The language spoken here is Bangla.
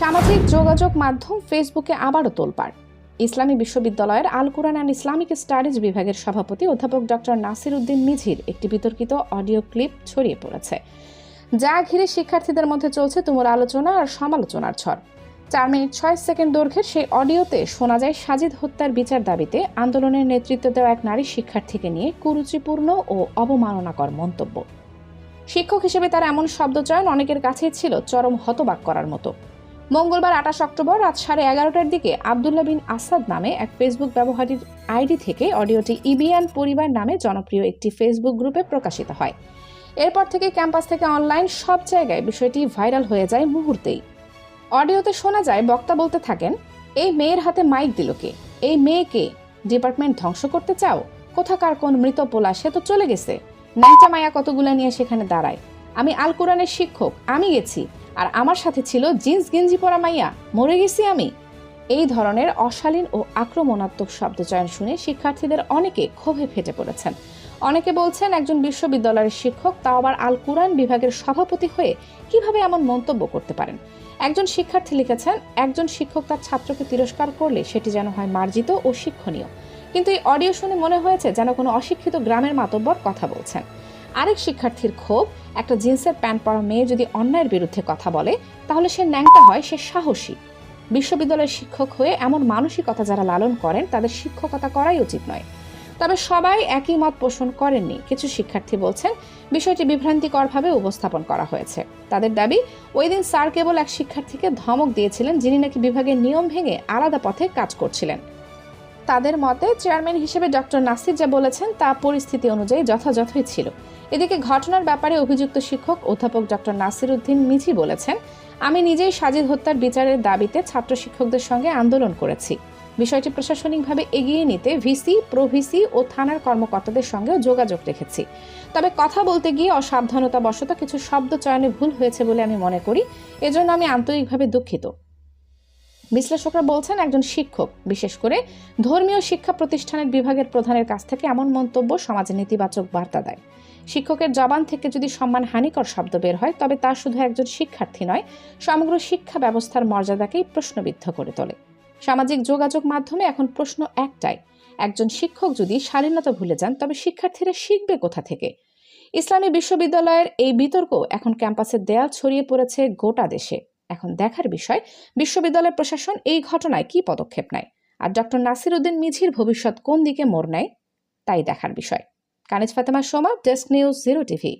সামাজিক যোগাযোগ মাধ্যম ফেসবুকে আবারও তোলপাড়। ইসলামী বিশ্ববিদ্যালয়ের আল কুরআন অ্যান্ড ইসলামিক স্টাডিজ বিভাগের সভাপতি অধ্যাপক ডক্টর নাসির উদ্দিন মিঝির একটি বিতর্কিত অডিও ক্লিপ ছড়িয়ে পড়েছে। যা ঘিরে শিক্ষার্থীদের মধ্যে চলছে তুমুল আলোচনা আর সমালোচনার ঝড়। চার মিনিট ছয় সেকেন্ড দৈর্ঘ্যের সেই অডিওতে শোনা যায় সাজিদ হত্যার বিচার দাবিতে আন্দোলনের নেতৃত্ব দেওয়া এক নারী শিক্ষার্থীকে নিয়ে কুরুচিপূর্ণ ও অবমাননাকর মন্তব্য। শিক্ষক হিসেবে তার এমন শব্দচয়ন অনেকের কাছেই ছিল চরম হতবাক করার মতো। মঙ্গলবার আঠাশ অক্টোবর রাত সাড়ে এগারোটার দিকে আবদুল্লাহ বিন আসাদ নামে এক ফেসবুক ব্যবহারীর আইডি থেকে অডিওটি ইবিয়ান পরিবার নামে জনপ্রিয় একটি ফেসবুক গ্রুপে প্রকাশিত হয়। এরপর থেকে ক্যাম্পাস থেকে অনলাইন সব জায়গায় বিষয়টি ভাইরাল হয়ে যায় মুহূর্তেই। অডিওতে শোনা যায়, বক্তা বলতে থাকেন, এই মেয়ের হাতে মাইক দিল কে? এই মেয়েকে ডিপার্টমেন্ট ধ্বংস করতে চাও? কোথাকার কোন মৃত পোলা? সে তো চলে গেছে। ন্যাংটা মায়া কতগুলা নিয়ে সেখানে দাঁড়ায়? আমি আল কোরআনের শিক্ষক, আমি গেছি। আর আমার সাথে ছিল জিন্স গেঞ্জি পরা মাইয়া। মরে গেছি আমি। এই ধরনের অশালীন ও আক্রমণাত্মক শব্দচয়ন শুনে শিক্ষার্থীদের অনেকে ক্ষোভে ফেটে পড়েছেন। অনেকে বলছেন, একজন বিশ্ববিদ্যালয়ের শিক্ষক তাও আবার আল কুরআন বিভাগের সভাপতি হয়ে কীভাবে এমন মন্তব্য করতে পারেন? একজন শিক্ষার্থী লিখেছেন, একজন শিক্ষক তার ছাত্রকে তিরস্কার করলে সেটি যেন হয় মার্জিত ও শিক্ষণীয়। কিন্তু এই অডিও শুনে মনে হয়েছে যেন কোনো অশিক্ষিত গ্রামের মাতব্বর কথা বলছেন। আরেক শিক্ষার্থীর ক্ষোভ, একটা জিন্সের প্যান্ট পরা মেয়ে যদি অন্যায়ের বিরুদ্ধে কথা বলে, তাহলে সে ন্যাংটা হয়, সে সাহসী। বিশ্ববিদ্যালয়ের শিক্ষক হয়ে এমন মানসিকতা যারা লালন করেন, তাদের শিক্ষকতা করাই উচিত নয়। তবে সবাই একই মত পোষণ করেননি, কিছু শিক্ষার্থী বলছেন, বিষয়টি বিভ্রান্তিকরভাবে উপস্থাপন করা হয়েছে। তাদের দাবি, ওই দিন স্যার কেবল এক শিক্ষার্থীকে ধমক দিয়েছিলেন, যিনি নাকি বিভাগের নিয়ম ভেঙে আলাদা পথে কাজ করছিলেন। তাদের মতে চেয়ারম্যান হিসেবে ডক্টর নাসির যা বলেছেন তা পরিস্থিতি অনুযায়ী যথাযথই ছিল। এদিকে ঘটনার ব্যাপারে অভিযুক্ত শিক্ষক অধ্যাপক ডক্টর নাসির উদ্দিন মিঝি বলেছেন, আমি নিজেই সাজিদ হত্যার বিচারের দাবিতে ছাত্র শিক্ষকদের সঙ্গে আন্দোলন করেছি। বিষয়টি প্রশাসনিকভাবে এগিয়ে নিতে ভিসি, প্রভিসি ও থানার কর্মকর্তাদের সঙ্গেও যোগাযোগ রেখেছি। তবে কথা বলতে গিয়ে অসাবধানতা বশত কিছু শব্দ চয়নে ভুল হয়েছে বলে আমি মনে করি। এজন্য আমি আন্তরিকভাবে দুঃখিত। বিশ্লেষকরা বলছেন একজন শিক্ষক, বিশেষ করে ধর্মীয় শিক্ষা প্রতিষ্ঠানের বিভাগের প্রধানের কাছ থেকে এমন মন্তব্য সমাজে নেতিবাচক বার্তা দেয়। শিক্ষকের জবান থেকে যদি সম্মান হানিকর শব্দ বের হয়, তবে তা শুধু একজন শিক্ষার্থী নয়, সমগ্র শিক্ষা ব্যবস্থার মর্যাদাকেই প্রশ্নবিদ্ধ করে তোলে। সামাজিক যোগাযোগ মাধ্যমে এখন প্রশ্ন একটাই, একজন শিক্ষক যদি শালীনতা ভুলে যান, তবে শিক্ষার্থীরা শিখবে কোথা থেকে? ইসলামী বিশ্ববিদ্যালয়ের এই বিতর্ক এখন ক্যাম্পাসের দেয়াল ছড়িয়ে পড়েছে গোটা দেশে। এখন দেখার বিষয়, বিশ্ববিদ্যালয় প্রশাসন এই ঘটনায় কি পদক্ষেপ নেয়? আর ডক্টর নাসির উদ্দিন মিঝির ভবিষ্যৎ কোন দিকে মোড় নেয়? তাই দেখার বিষয়। Kaniz Fatema Soma, desk news zero TV.